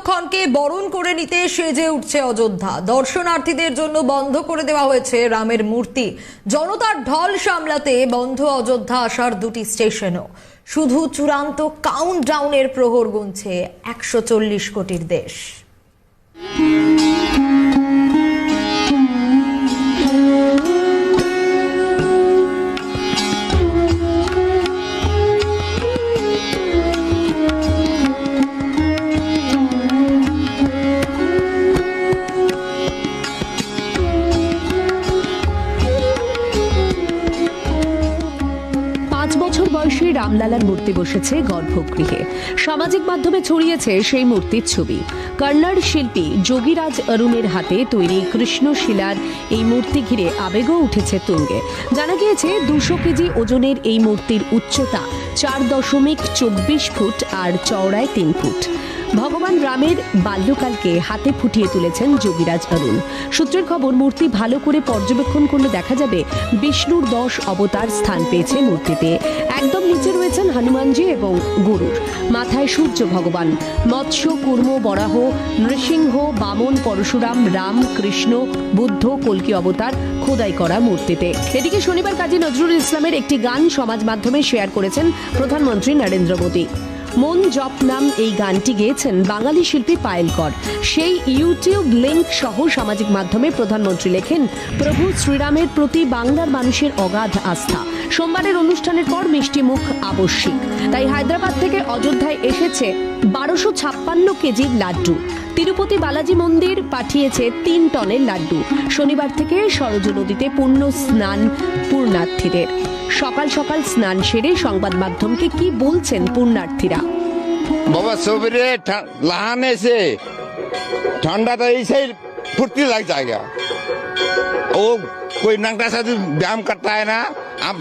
শরৎচন্দ্রক্ষণকে বরণ করে নিতে সেজে উঠছে অযোধ্যা। দর্শনার্থীদের জন্য বন্ধ করে দেওয়া হয়েছে রামের মূর্তি। জনতার ঢল সামলাতে বন্ধ অযোধ্যা আসার দুটি স্টেশনও। শুধু চূড়ান্ত কাউন্ট ডাউনের প্রহর গুনছে একশো চল্লিশ কোটির দেশ। রামলালার মূর্তি বসেছে গর্ভগৃহে। সামাজিক মাধ্যমে ছড়িয়েছে সেই মূর্তির ছবি। কন্নড় শিল্পী যোগীরাজ অরুণের হাতে তৈরি কৃষ্ণ শিলার এই মূর্তি ঘিরে আবেগও উঠেছে তুঙ্গে। জানা গিয়েছে, দুশো কেজি ওজনের এই মূর্তির উচ্চতা চার দশমিক চব্বিশ ফুট আর চওড়ায় তিন ফুট। ভগবান রামের বাল্যকালকে হাতে ফুটিয়ে তুলেছেন যোগীরাজ অরুণ সূত্রের খবর, মূর্তি ভালো করে পর্যবেক্ষণ করলে দেখা যাবে বিষ্ণুর দশ অবতার স্থান পেয়েছে মূর্তিতে। একদম নিচে রয়েছেন হনুমানজি এবং গরুর। মাথায় সূর্য ভগবান। মৎস্য, কুর্ম, বরাহ, নৃসিংহ, বামন, পরশুরাম, রাম, কৃষ্ণ, বুদ্ধ, কল্কি অবতার খোদাই করা মূর্তিতে। এদিকে শনিবার কাজী নজরুল ইসলামের একটি গান সমাজ মাধ্যমে শেয়ার করেছেন প্রধানমন্ত্রী নরেন্দ্র মোদী। মন জপ নাম এই গানটি গেয়েছেন বাঙালি শিল্পী পায়েল কর। সেই ইউটিউব লিঙ্ক সহ সামাজিক মাধ্যমে প্রধানমন্ত্রী লেখেন, প্রভু শ্রীরামের প্রতি বাংলার মানুষের অগাধ আস্থা। সোমবারের অনুষ্ঠানের পর মিষ্টি মুখ আবশ্যিক। তাই হায়দ্রাবাদ থেকে অযোধ্যায় এসেছে বারোশো ছাপ্পান্ন কেজির লাড্ডু। তিরুপতি বালাজি মন্দির পাঠিয়েছে তিন টনের লাড্ডু। শনিবার থেকে সরজ নদীতে পূর্ণ স্নান পূর্ণার্থীদের। সকাল সকাল স্নান সেরে সংবাদ মাধ্যমকে কি বলছেন পূর্ণার্থীরা बाबा सवेरे ठ- नहाने से ठंडा तो ऐसे ही फुर्ती लग जाएगा वो कोई नंगा सा जो व्यायाम करता है ना हम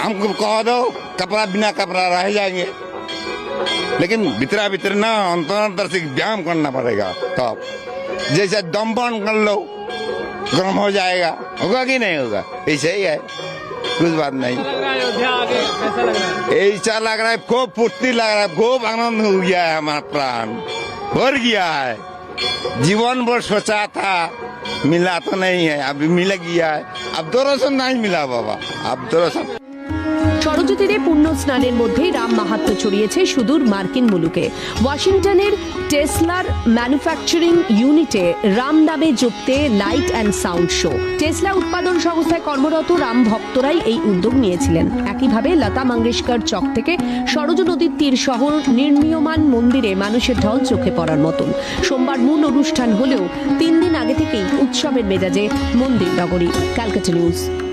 हमको कह दो कपड़ा बिना कपड़ा रह जाएंगे लेकिन भीतरा भीतर ना अंतर अंतर से व्यायाम करना पड़ेगा तब जैसे दमपन कर लो गर्म हो जाएगा होगा कि नहीं होगा ऐसे ही है कुछ बात नहीं लग रहा है अयोध्या आगे कैसा लग रहा है ऐसा लग रहा है खूब फुर्ती लग रहा है खूब आनंद हो गया है हमारा प्राण भर गया है जीवन भर सोचा था मिला तो नहीं है अभी मिल गया है अब दरअसल नहीं मिला बाबा अब दरअसल তীরে পুণ্য স্নানের মধ্যেই রাম মাহাত্ম্য ছড়িয়েছে সুদূর মার্কিন মুলুকে। ওয়াশিংটনের টেসলার ম্যানুফ্যাকচারিং ইউনিটে রাম নামে যুক্তে light and sound show. Tesla উৎপাদন সংস্থায় কর্মরত রাম ভক্তরাই এই উদ্যোগ নিয়েছিলেন। একইভাবে লতা মঙ্গেশকর চক থেকে সরজ নদীর তীর শহর নির্মীয়মান মন্দিরে মানুষের ঢল চোখে পড়ার মতন। সোমবার মূল অনুষ্ঠান হলেও তিন দিন আগে থেকেই উৎসবের মেজাজে মন্দির নগরী। ক্যালকাটা নিউজ।